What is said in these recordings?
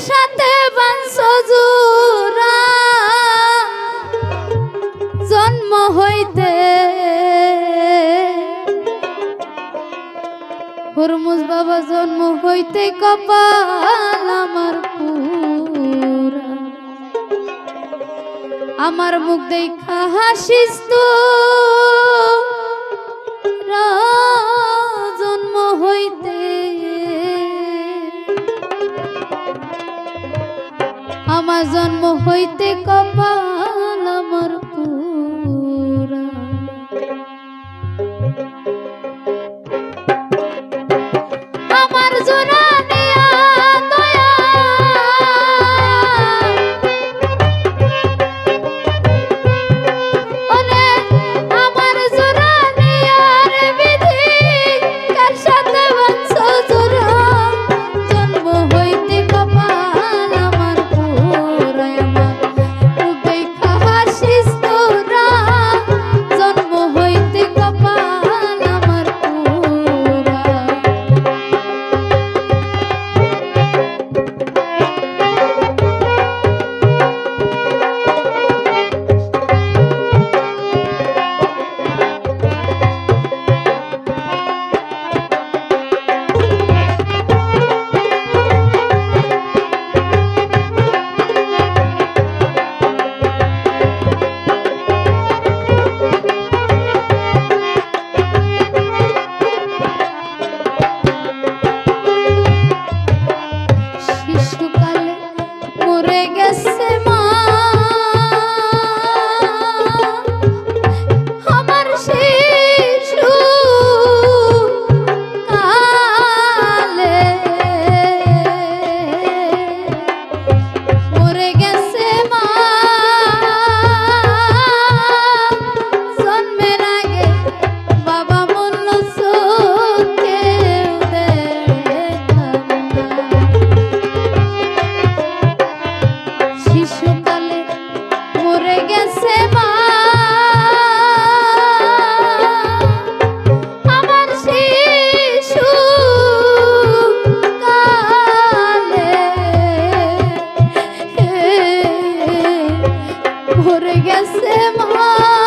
সাথে বাঞ্চজুরা জন্ম হইতে হরমুজ বাবা জন্ম হইতে কপাল আমার আমার মুখ দেখা হাসিস তো। জন্ম আমার জন্ম হইতে কপাল আমার পুরা গেছে মা।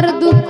Eduardo